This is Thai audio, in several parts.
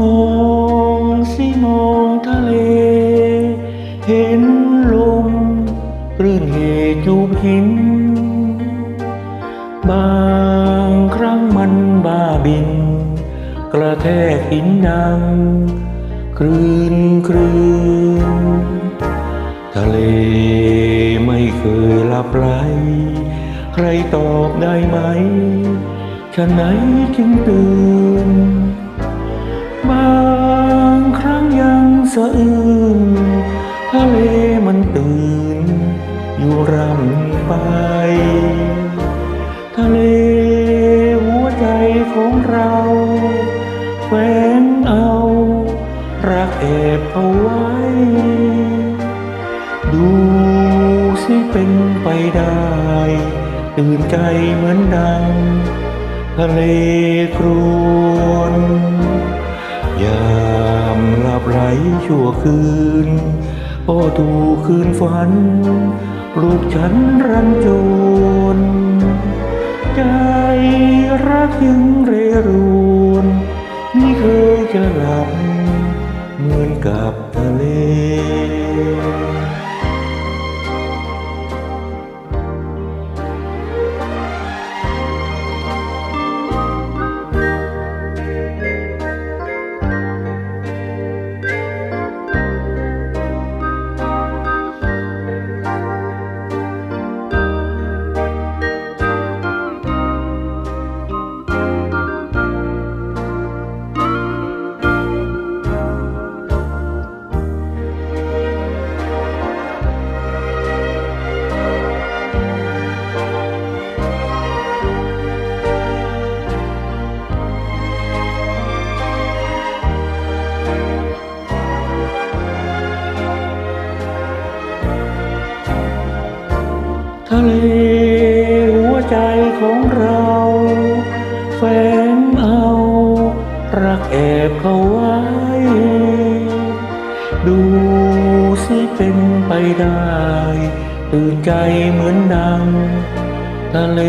มองสิมองทะเล เห็นลมรื่นเหจูบหิน บางครั้งมันบ้าบิน กระแทกหินดังคลื่นคลื่นทะเลไม่เคยหลับไหลใครตอบได้ไหมฉันไหนจึงตื่น อยู่รำไป ทะเลหัวใจของเราแฝงเอา รักแอบเอาไว้ ดูสิเป็นไปได้ ตื่นใจเหมือนดัง ทะเลครวนยามหลับไหลชั่วคืน โอ้ตูคืนฝัน ลูกฉันรันจวนใจรักยังเรรวนไม่เคยจะหลับเหมือนกับ ทะเลหัวใจของเราแฝงเอารักแอบเข้าไว้ ดูสิเป็นไปได้ ตื่นใจเหมือนดัง ทะเล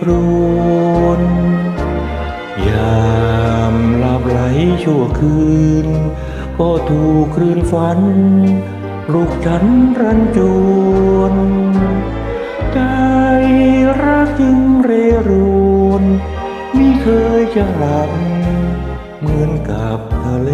ครวนยามหลับไหลชั่วคืน ก็ถูกคลื่นฝัน ลูกฉันรันจวน ใจรักยิ่งเรรูนไม่เคยจะหลับเหมือนกับทะเล